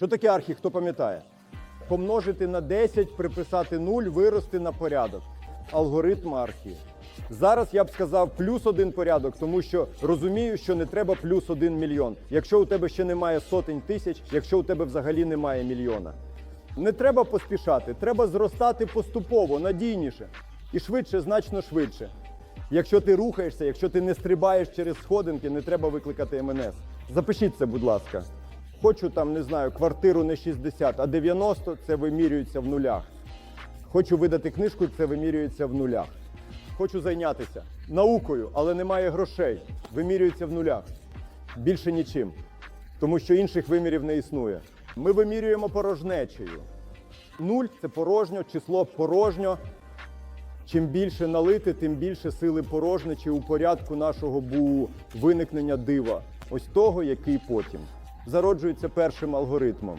Що таке архі, хто пам'ятає? Помножити на 10, приписати 0, вирости на порядок. Алгоритм архі. Зараз я б сказав плюс один порядок, тому що розумію, що не треба плюс один мільйон. Якщо у тебе ще немає сотень тисяч, якщо у тебе взагалі немає мільйона. Не треба поспішати, треба зростати поступово, надійніше і швидше, значно швидше. Якщо ти рухаєшся, якщо ти не стрибаєш через сходинки, не треба викликати МНС. Запишіть це, будь ласка. Хочу там, не знаю, квартиру не 60, а 90 це вимірюється в нулях. Хочу видати книжку, це вимірюється в нулях. Хочу зайнятися наукою, але немає грошей. Вимірюється в нулях. Більше нічим. Тому що інших вимірів не існує. Ми вимірюємо порожнечею. Нуль це порожньо, число порожньо. Чим більше налити, тим більше сили порожнечі у порядку нашого бу виникнення дива. Ось того, який потім зароджується першим алгоритмом.